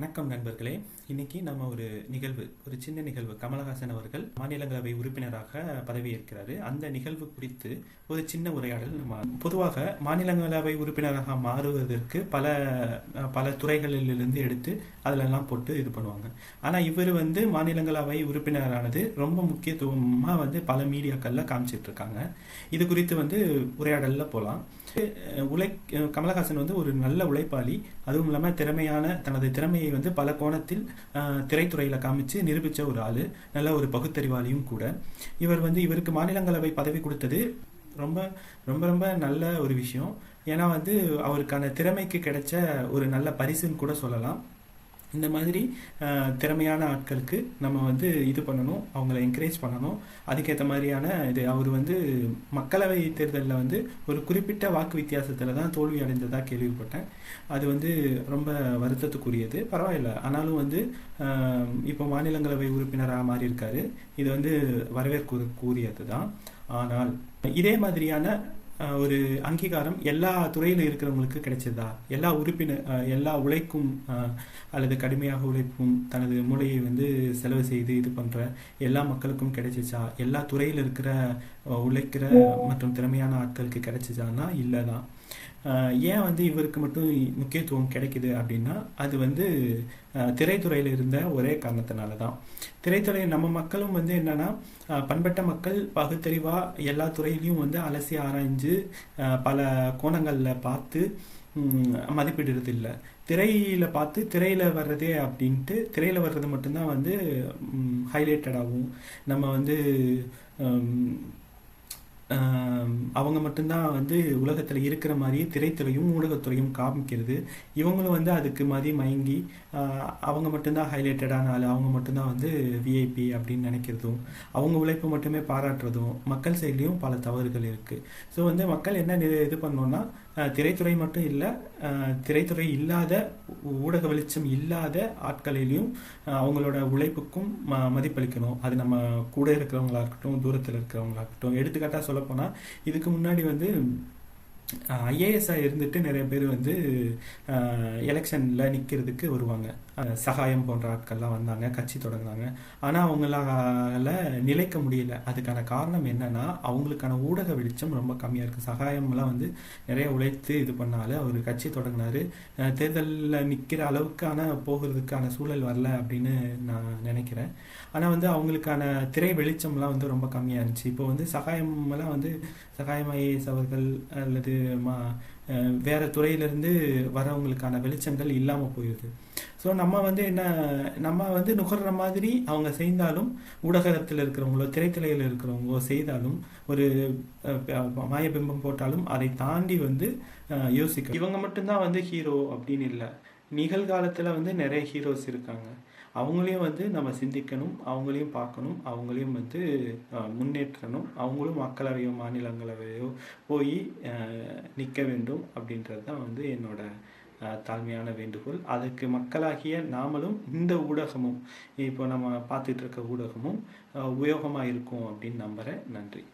வணக்கம் நண்பர்களே. இன்னைக்கு நம்ம ஒரு நிகழ்வு ஒரு சின்ன நிகழ்வு. கமலஹாசன் அவர்கள் மாநிலங்களவை உறுப்பினராக பதவியேற்கிறாரு. அந்த நிகழ்வு குறித்து ஒரு சின்ன உரையாடல் நம்ம பொதுவாக மாநிலங்களவை உறுப்பினராக மாறுவதற்கு பல பல துறைகளிலிருந்து எடுத்து அதிலெல்லாம் போட்டு இது பண்ணுவாங்க. ஆனால் இவர் வந்து மாநிலங்களவை உறுப்பினரானது ரொம்ப முக்கியத்துவமாக வந்து பல மீடியாக்களில் காமிச்சிட்டு இருக்காங்க இது குறித்து வந்து உரையாடலில் போகலாம் உழை கமலஹாசன் வந்து ஒரு நல்ல உழைப்பாளி. அதுவும் இல்லாமல் திறமையான தனது திறமையை வந்து பல கோணத்தில் திரைத்துறையில் காமிச்சு நிரூபித்த ஒரு ஆள். நல்ல ஒரு பகுத்தறிவாளியும் கூட. இவர் வந்து இவருக்கு மாநிலங்களவை பதவி கொடுத்தது ரொம்ப ரொம்ப ரொம்ப நல்ல ஒரு விஷயம். ஏன்னா வந்து அவருக்கான திறமைக்கு கிடைச்ச ஒரு நல்ல பரிசுன்னு கூட சொல்லலாம். இந்த மாதிரி திறமையான ஆட்களுக்கு நம்ம வந்து இது பண்ணணும் அவங்கள என்கரேஜ் பண்ணணும். அதுக்கேற்ற மாதிரியான இது அவர் வந்து மக்களவை தேர்தலில் வந்து ஒரு குறிப்பிட்ட வாக்கு வித்தியாசத்தில் தான் தோல்வி அடைந்ததாக கேள்விப்பட்டேன். அது வந்து ரொம்ப வருத்தத்துக்குரியது. பரவாயில்ல. ஆனாலும் வந்து இப்போ மாநிலங்களவை உறுப்பினராக மாறி இருக்காரு இது வந்து வரவேற்கு கூறியது தான் ஆனால் இதே மாதிரியான ஒரு அங்கீகாரம் எல்லா துறையில் இருக்கிறவங்களுக்கு கிடைச்சதா? எல்லா உறுப்பினர் எல்லா உழைக்கும் அல்லது கடுமையாக உழைப்பும் தனது மூளையை வந்து செலவு செய்து இது பண்ணுற எல்லா மக்களுக்கும் கிடைச்சிச்சா? எல்லா துறையில் இருக்கிற உழைக்கிற மற்றும் திறமையான ஆட்களுக்கு கிடைச்சிச்சான்னா இல்லை தான் ஏன் வந்து இவருக்கு மட்டும் முக்கியத்துவம் கிடைக்குது அப்படின்னா அது வந்து திரைத்துறையில் இருந்த ஒரே காரணத்தினால தான் திரைத்துறை நம்ம மக்களும் வந்து என்னன்னா பண்பட்ட மக்கள் பகுத்தறிவாக எல்லா துறையிலையும் வந்து அலசி ஆராய்ஞ்சு பல கோணங்களில் பார்த்து மதிப்பிடுறது இல்லை திரையில் பார்த்து திரையில் வர்றதே அப்படின்ட்டு திரையில் வர்றது மட்டும்தான் வந்து ஹைலைட்டடாகவும் நம்ம வந்து அவங்க மட்டும்தான் வந்து உலகத்தில் இருக்கிற மாதிரியே திரைத்துறையும் ஊடகத்துறையும் காமிக்கிறது. இவங்களும் வந்து அதுக்கு மதி மயங்கி அவங்க மட்டும்தான் ஹைலைட்டடான ஆள். அவங்க மட்டும்தான் வந்து விஐபி அப்படின்னு நினைக்கிறதும் அவங்க உழைப்பு மட்டுமே பாராட்டுறதும் மக்கள் சைட்லேயும் பல தவறுகள் இருக்குது ஸோ வந்து மக்கள் என்ன இது பண்ணோன்னா திரைத்துறை மட்டும் இல்லை திரைத்துறை இல்லாத ஊடக வெளிச்சம் இல்லாத ஆட்களிலையும் அவங்களோட உழைப்புக்கும் ம மதிப்பளிக்கணும். அது நம்ம கூட இருக்கிறவங்களா இருக்கட்டும் தூரத்தில் இருக்கிறவங்களா இருக்கட்டும். எடுத்துக்காட்டாக சொல்லப்போனால் இதுக்கு முன்னாடி வந்து ஐஏஎஸ்ஸாக இருந்துட்டு நிறைய பேர் வந்து எலெக்ஷனில் நிற்கிறதுக்கு வருவாங்க. சகாயம் போன்ற ஆட்கள்லாம் வந்தாங்க கட்சி தொடங்கினாங்க. ஆனால் அவங்களால நிலைக்க முடியல. அதுக்கான காரணம் என்னன்னா அவங்களுக்கான ஊடக வெளிச்சம் ரொம்ப கம்மியாக இருக்குது சகாயம்லாம் வந்து நிறைய உழைத்து இது பண்ணாலும் அவர் கட்சி தொடங்கினாரு. தேர்தலில் நிற்கிற அளவுக்கான போகிறதுக்கான சூழல் வரல அப்படின்னு நான் நினைக்கிறேன். ஆனால் வந்து அவங்களுக்கான திரை வெளிச்சம்லாம் வந்து ரொம்ப கம்மியாக இருந்துச்சு. இப்போ வந்து சகாயம்லாம் வந்து சகாயம் ஐஏஎஸ் அவர்கள் அல்லது மா வேறு துறையிலிருந்து வரவங்களுக்கான வெளிச்சங்கள் இல்லாமல் போயிடுது ஸோ நம்ம வந்து என்ன நம்ம வந்து நுகர்ற மாதிரி அவங்க செய்தாலும் ஊடகத்தில் இருக்கிறவங்களோ திரைத்துறையில் இருக்கிறவங்களோ செய்தாலும் ஒரு மாயபிம்பம் போட்டாலும் அதை தாண்டி வந்து யோசிக்க இவங்க மட்டும்தான் வந்து ஹீரோ அப்படின்னு இல்லை. நிகழ்காலத்தில் வந்து நிறைய ஹீரோஸ் இருக்காங்க. அவங்களையும் வந்து நம்ம சிந்திக்கணும் அவங்களையும் பார்க்கணும் அவங்களையும் வந்து முன்னேற்றணும். அவங்களும் மக்களவையோ மாநிலங்களவையோ போய் நிற்க வேண்டும் அப்படின்றது தான் வந்து என்னோட தாழ்மையான வேண்டுகோள். அதுக்கு மக்களாகிய நாமளும் இந்த ஊடகமும் இப்போ நம்ம பார்த்துட்டு இருக்க ஊடகமும் உபயோகமாக இருக்கும் அப்படின்னு நம்புகிறேன் நன்றி.